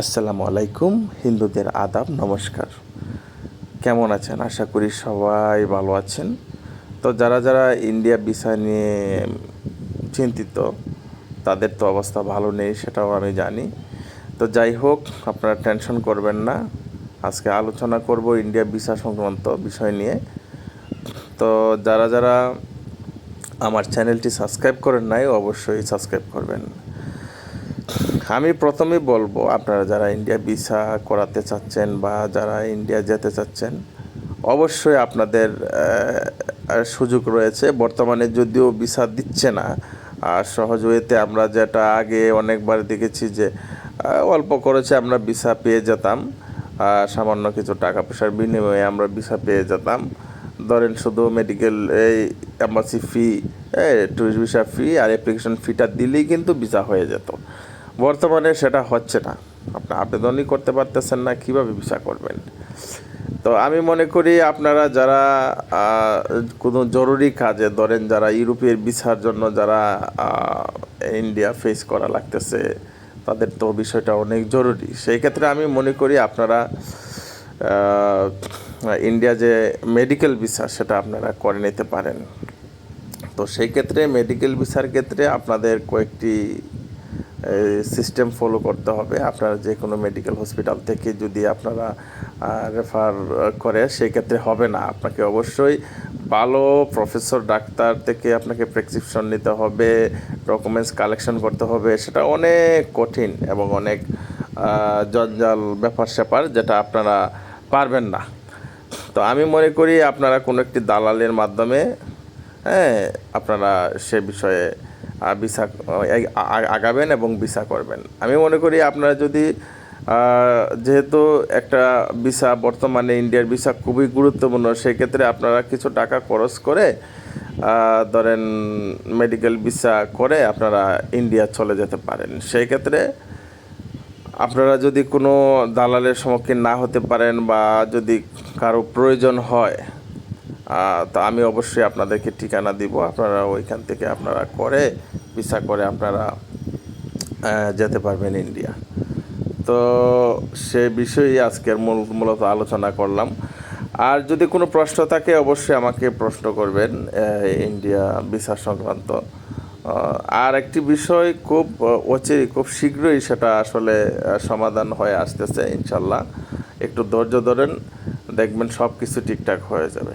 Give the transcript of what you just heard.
আসসালামু আলাইকুম, হিন্দুদের আদাব, নমস্কার। কেমন আছেন? আশা করি সবাই ভালো আছেন। তো যারা যারা ইন্ডিয়া ভিসা নিয়ে চিন্তিত, তাদের তো অবস্থা ভালো নেই, সেটাও আমি জানি। তো যাই হোক, আপনারা টেনশন করবেন না। আজকে আলোচনা করব ইন্ডিয়া ভিসা সংক্রান্ত বিষয় নিয়ে। তো যারা যারা আমার চ্যানেলটি সাবস্ক্রাইব করেন নাই, অবশ্যই সাবস্ক্রাইব করবেন। আমি প্রথমেই বলব, আপনারা যারা ইন্ডিয়া ভিসা করাতে চাচ্ছেন বা যারা ইন্ডিয়া যেতে চাচ্ছেন, অবশ্যই আপনাদের সুযোগ রয়েছে। বর্তমানে যদিও ভিসা দিচ্ছে না, আর সহজ ওয়েতে আমরা যেটা আগে অনেকবার দেখেছি যে অল্প খরচে আমরা ভিসা পেয়ে যেতাম সামান্য কিছু টাকা পয়সার বিনিময়ে আমরা ভিসা পেয়ে যেতাম। ধরেন শুধু মেডিকেল এই embassy fee tourist visa fee আর অ্যাপ্লিকেশন ফিটা দিলেই কিন্তু ভিসা হয়ে যেত। বর্তমানে সেটা হচ্ছে না। আপনি আবেদনই করতে পারতেছেন না, কীভাবে ভিসা করবেন? তো আমি মনে করি আপনারা যারা কোনো জরুরি কাজে, ধরেন যারা ইউরোপের ভিসার জন্য যারা ইন্ডিয়া ফেস করা লাগতেছে, তাদের তো বিষয়টা অনেক জরুরি। সেই ক্ষেত্রে আমি মনে করি আপনারা ইন্ডিয়া যে মেডিকেল ভিসা সেটা আপনারা করে নিতে পারেন। তো সেই ক্ষেত্রে মেডিকেল ভিসার ক্ষেত্রে আপনাদের কয়েকটি সিস্টেম ফলো করতে হবে। আপনারা যে কোনো মেডিকেল হসপিটাল থেকে যদি আপনারা রেফার করে, সেক্ষেত্রে হবে না। আপনাকে অবশ্যই ভালো প্রফেসর ডাক্তার থেকে আপনাকে প্রেসক্রিপশন নিতে হবে ডকুমেন্টস কালেকশন করতে হবে। সেটা অনেক কঠিন এবং অনেক জঞ্জাল ব্যাপার স্যাপার যেটা আপনারা পারবেন না। তো আমি মনে করি আপনারা কোনো একটি দালালের মাধ্যমে হ্যাঁ আপনারা সে বিষয়ে ভিসা আগাবেন এবং ভিসা করবেন। আমি মনে করি আপনারা যদি যেহেতু একটা ভিসা, বর্তমানে ইন্ডিয়ার ভিসা খুবই গুরুত্বপূর্ণ, সেক্ষেত্রে আপনারা কিছু টাকা খরচ করে ধরেন মেডিকেল ভিসা করে আপনারা ইন্ডিয়া চলে যেতে পারেন। সেই ক্ষেত্রে আপনারা যদি কোনো দালালের সম্মুখীন না হতে পারেন বা যদি কারও প্রয়োজন হয় তো আমি অবশ্যই আপনাদেরকে ঠিকানা দিব। আপনারা ওইখান থেকে আপনারা করে ভিসা করে আপনারা যেতে পারবেন ইন্ডিয়া। তো সে বিষয়েই আজকের মূল, মূলত আলোচনা করলাম। আর যদি কোনো প্রশ্ন থাকে, অবশ্যই আমাকে প্রশ্ন করবেন ইন্ডিয়া ভিসা সংক্রান্ত। আর একটি বিষয় খুব অচিরে খুব শীঘ্রই সেটা আসলে সমাধান হয়ে আসতেছে, ইনশাল্লাহ। একটু ধৈর্য ধরেন, দেখবেন সব কিছু ঠিকঠাক হয়ে যাবে।